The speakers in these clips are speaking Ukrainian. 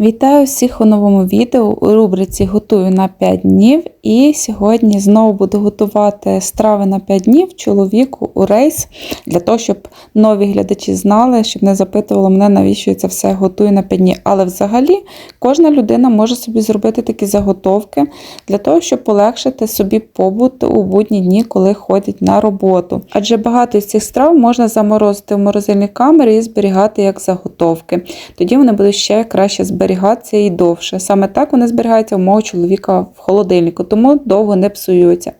Вітаю всіх у новому відео у рубриці Готую на 5 днів. І сьогодні знову буду готувати страви на 5 днів чоловіку у рейс для того, щоб нові глядачі знали, щоб не запитували мене, навіщо я це все готую на 5 днів. Але взагалі кожна людина може собі зробити такі заготовки для того, щоб полегшити собі побут у будні дні, коли ходять на роботу. Адже багато з цих страв можна заморозити в морозильній камері і зберігати як заготовки. Тоді вони будуть ще краще зберігатися і довше. Саме так вони зберігаються у мого чоловіка в холодильнику, тому довго не псуються.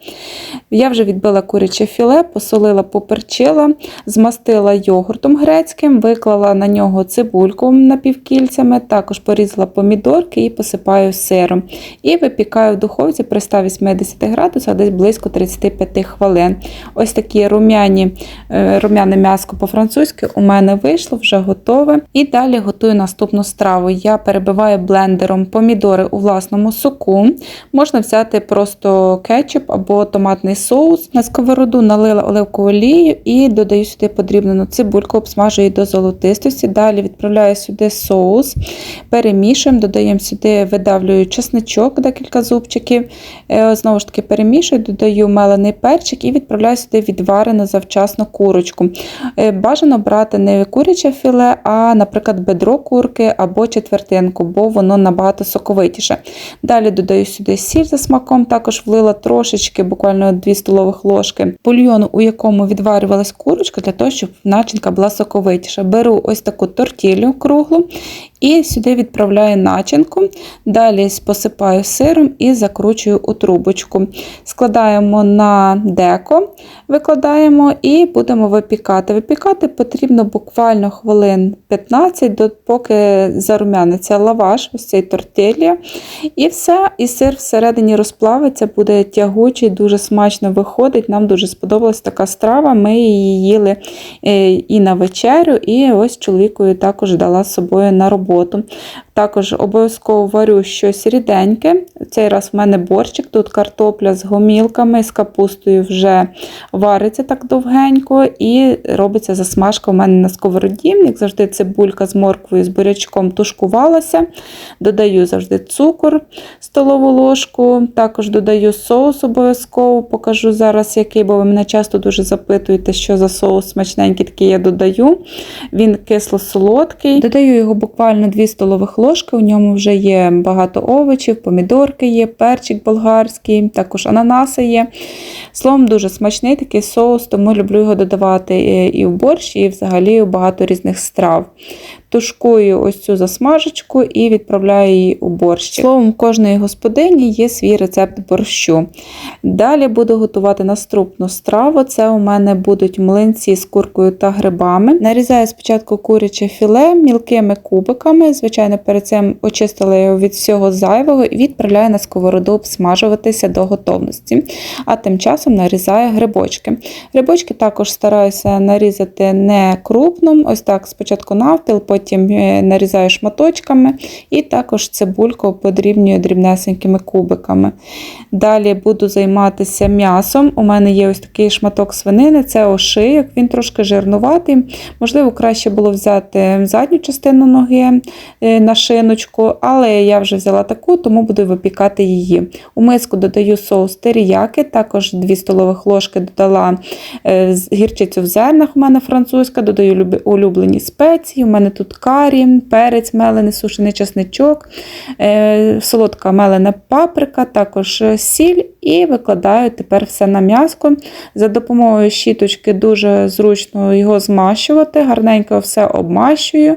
Я вже відбила куряче філе, посолила, поперчила, змастила йогуртом грецьким, виклала на нього цибульку напівкільцями, також порізала помідорки і посипаю сиром. І випікаю в духовці при 180 градусах десь близько 35 хвилин. Ось такі рум'яні, е, рум'яне м'яско по-французьки у мене вийшло, вже готове. І далі готую наступну страву. Я перебиваю блендером помідори у власному соку. Можна взяти просто кетчуп або томатний соус. На сковороду налила оливкову олію і додаю сюди подрібнену цибульку, обсмажую до золотистості. Далі відправляю сюди соус, перемішуємо, додаємо сюди, видавлюю чесничок, декілька зубчиків. Е, Знову ж таки, перемішую, додаю мелений перчик і відправляю сюди відварену завчасно курочку. Е, Бажано брати не куряче філе, а, наприклад, бедро курки або четвертинку, бо воно набагато соковитіше. Далі додаю сюди сіль за смаком, також влила трошечки, буквально 2 столових ложки бульйону, у якому відварювалась курочка, для того, щоб начинка була соковитіша. Беру ось таку тортілю круглу і сюди відправляю начинку. Далі посипаю сиром і закручую у трубочку. Складаємо на деко, викладаємо і будемо випікати. Випікати потрібно буквально хвилин 15, поки зарум'яниться лаваш, ось цей тортилля. І все, і сир всередині розплавиться, буде тягучий, дуже смачно виходить. Нам дуже сподобалась така страва. Ми її їли е, і на вечерю, і ось чоловікою також дала з собою на роботу роботу. Також обов'язково варю щось ріденьке. Цей раз в мене борщик, тут картопля з гомілками, з капустою вже вариться так довгенько, і робиться засмажка у мене на сковороді. Як завжди, цибулька з морквою, з бурячком тушкувалася. Додаю завжди цукор, столову ложку, також додаю соус обов'язково. Покажу зараз, який, бо ви мене часто дуже запитуєте, що за соус смачненький такий я додаю. Він кисло-солодкий. Додаю його буквально 2 столових ложки. У ньому вже є багато овочів, помідорки є, перчик болгарський, також ананаси є. Словом, дуже смачний такий соус, тому люблю його додавати е, і в борщ, і взагалі у багато різних страв. Тушкую ось цю засмажечку і відправляю її у борщ. Словом, кожної господині є свій рецепт борщу. Далі буду готувати наступну страву. Це у мене будуть млинці з куркою та грибами. Нарізаю спочатку куряче філе мілкими кубиками. Звичайно, перед цим очистила його від всього зайвого і відправляю на сковороду обсмажуватися до готовності. А тим часом нарізаю грибочки. Грибочки також стараюся нарізати не крупно, ось так спочатку навпіл, потім е, нарізаю шматочками, і також цибульку подрібнюю дрібнесенькими кубиками. Далі буду займатися м'ясом. У мене є ось такий шматок свинини, це ошийок, він трошки жирнуватий. Можливо, краще було взяти задню частину ноги е, на шиночку, але я вже взяла таку, тому буду випікати її. У миску додаю соус теріяки, також 2 столових ложки додала е, гірчицю в зернах, у мене французька, додаю улюблені спеції. У мене тут карі, перець мелений, сушений чесничок, е, солодка мелена паприка, також е, сіль і викладаю тепер все на м'яско. За допомогою щіточки дуже зручно його змащувати, гарненько все обмащую.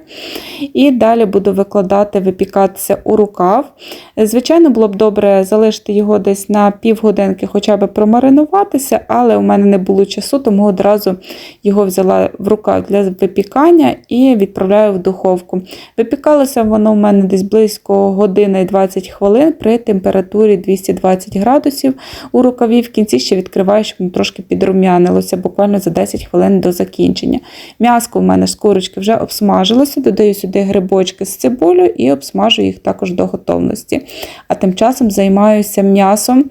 І далі буду викладати, випікатися у рукав. Звичайно, було б добре залишити його десь на півгодинки, хоча б промаринуватися, але у мене не було часу, тому одразу його взяла в рукав для випікання і відправляю в духовку. Випікалося воно у мене десь близько години і 20 хвилин при температурі 220 градусів. у рукаві. В кінці ще відкриваю, щоб воно трошки підрум'янилося, буквально за 10 хвилин до закінчення. М'яско в мене з курочки вже обсмажилося, додаю сюди грибочки з цибулею і обсмажу їх також до готовності. А тим часом займаюся м'ясом.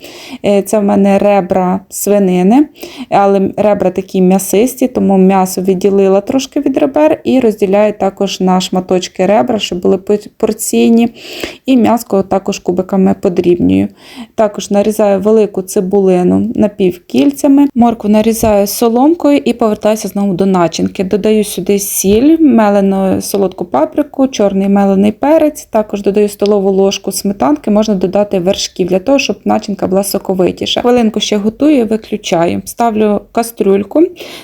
Е, Це в мене ребра свинини, але ребра такі м'ясисті, тому м'ясо відділила трошки від ребер і розділяю також на шматочки ребра, щоб були порційні. І м'яско також кубиками подрібнюю. Також нарізаю велику цибулину напівкільцями, моркву нарізаю соломкою і повертаюся знову до начинки. Додаю сюди сіль, мелену солодку паприку, чорний мелений перець, також додаю столову ложку сметанки, можна додати вершків для того, щоб начинка була соковитіша. Хвилинку ще готую, виключаю. Ставлю кастрюльку,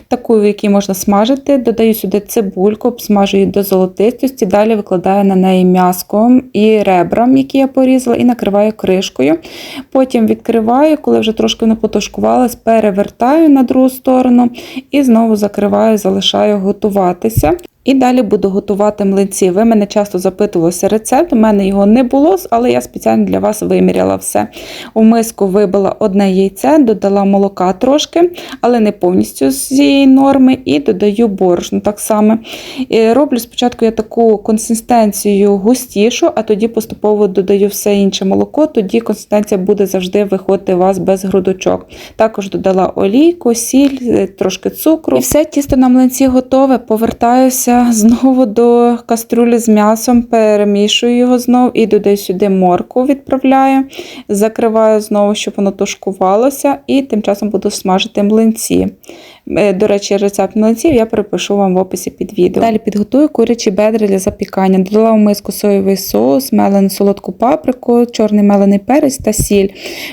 таку, в якій можна смажити, додаю сюди цибульку, обсмажую до золотистості, далі викладаю на неї м'яско і ребрам, які я порізала, і накриваю кришкою. Потім відкриваю, коли вже трошки воно потушкувалось, перевертаю на другу сторону і знову закриваю, залишаю готуватися. І далі буду готувати млинці. Ви мене часто запитувалися рецепт, у мене його не було, але я спеціально для вас виміряла все. У миску вибила одне яйце, додала молока трошки, але не повністю з цієї норми, і додаю борошно так само. І роблю спочатку я таку консистенцію густішу, а тоді поступово додаю все інше молоко, тоді консистенція буде завжди виходити у вас без грудочок. Також додала олійку, сіль, трошки цукру. І все, тісто на млинці готове. Повертаюся знову до каструлі з м'ясом, перемішую його знову і додаю сюди морку, відправляю, закриваю знову, щоб воно тушкувалося, і тим часом буду смажити млинці. Е, До речі, рецепт млинців я перепишу вам в описі під відео. Далі підготую курячі бедри для запікання. Додала в миску соєвий соус, мелену солодку паприку, чорний мелений перець та сіль.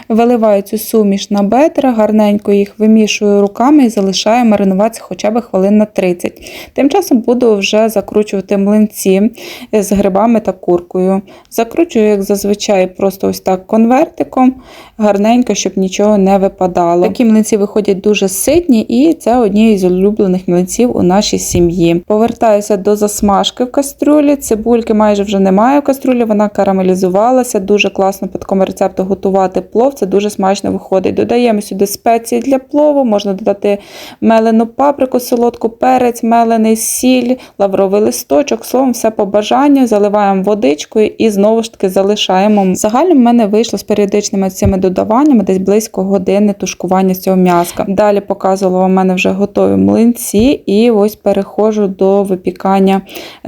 Виливаю цю суміш на бедра, гарненько їх вимішую руками і залишаю маринуватися хоча б хвилин на 30. Тим часом буду вже закручувати млинці з грибами та куркою. Закручую, як зазвичай, просто ось так конвертиком, гарненько, щоб нічого не випадало. Такі млинці виходять дуже ситні і це одні із улюблених млинців у нашій сім'ї. Повертаюся до засмажки в кастрюлі. Цибульки майже вже немає в кастрюлі, вона карамелізувалася. Дуже класно по такому рецепту готувати плов. Це дуже смачно виходить. Додаємо сюди спеції для плову, можна додати мелену паприку, солодку перець, мелений сіль, лавровий листочок. Словом, все по бажанню. Заливаємо водичкою і знову ж таки залишаємо. Загально в мене вийшло з періодичними цими додаваннями десь близько години тушкування цього м'яска. Далі показувала у мене вже готові млинці, і ось переходжу до випікання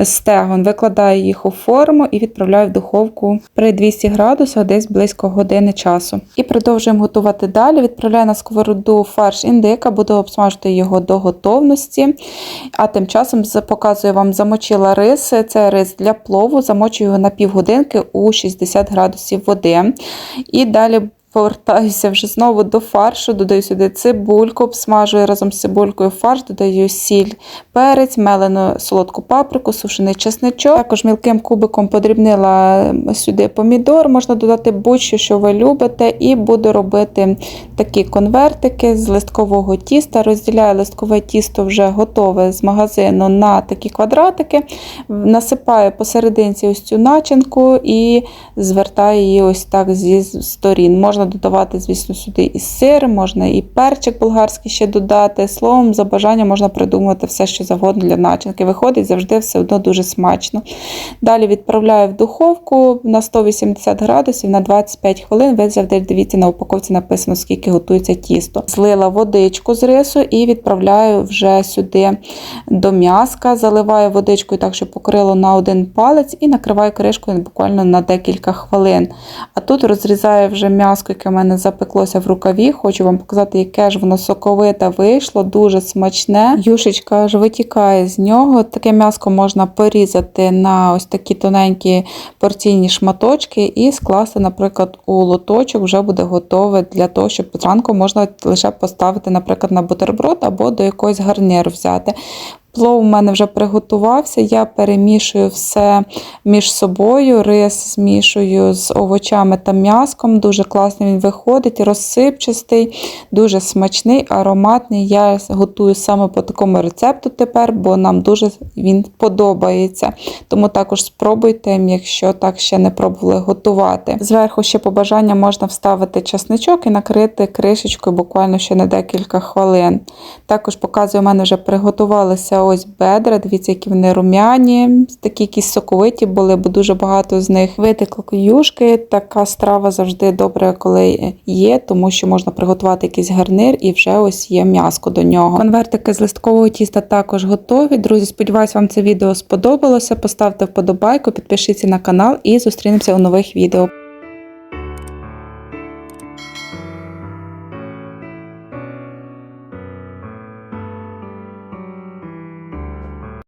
стегон. Викладаю їх у форму і відправляю в духовку при 200 градусах десь близько години часу. І продовжуємо готувати далі. Відправляю на сковороду фарш індика, буду обсмажити його до готовності. А тим часом показую вам, замочила рис. Це рис для плову, замочую його на півгодинки у 60 градусів води. І далі повертаюся вже знову до фаршу, додаю сюди цибульку, обсмажую разом з цибулькою фарш, додаю сіль, перець, мелену солодку паприку, сушений чесничок. Також мілким кубиком подрібнила сюди помідор, можна додати будь-що, що ви любите, і буду робити такі конвертики з листкового тіста. Розділяю листкове тісто вже готове з магазину на такі квадратики, насипаю посерединці ось цю начинку і звертаю її ось так зі сторін. Можна додавати, звісно, сюди і сир, можна і перчик болгарський ще додати. Словом, за бажанням можна придумати все, що завгодно для начинки. Виходить завжди все одно дуже смачно. Далі відправляю в духовку на 180 градусів на 25 хвилин. Ви завжди дивіться, на упаковці написано, скільки готується тісто. Злила водичку з рису і відправляю вже сюди до м'яска, заливаю водичкою так, щоб покрило на один палець, і накриваю кришкою буквально на декілька хвилин. А тут розрізаю вже м'яско, яке в мене запеклося в рукаві. Хочу вам показати, яке ж воно соковите вийшло, дуже смачне. Юшечка аж витікає з нього. Таке м'яско можна порізати на ось такі тоненькі порційні шматочки і скласти, наприклад, у лоточок вже буде готове для того, щоб зранку можна лише поставити, наприклад, на бутерброд або до якогось гарніру взяти. Плов у мене вже приготувався. Я перемішую все між собою. Рис змішую з овочами та м'яском. Дуже класно він виходить, розсипчастий, дуже смачний, ароматний. Я готую саме по такому рецепту тепер, бо нам дуже він подобається. Тому також спробуйте, якщо так ще не пробували готувати. Зверху ще по бажанню можна вставити часничок і накрити кришечкою буквально ще на декілька хвилин. Також показую, у мене вже приготувалися ось бедра. Дивіться, які вони рум'яні, такі якісь соковиті були, бо дуже багато з них витекло юшки. Така страва завжди добре, коли є, тому що можна приготувати якийсь гарнир і вже ось є м'яско до нього. Конвертики з листкового тіста також готові. Друзі, сподіваюсь, вам це відео сподобалося. Поставте вподобайку, підпишіться на канал і зустрінемося у нових відео.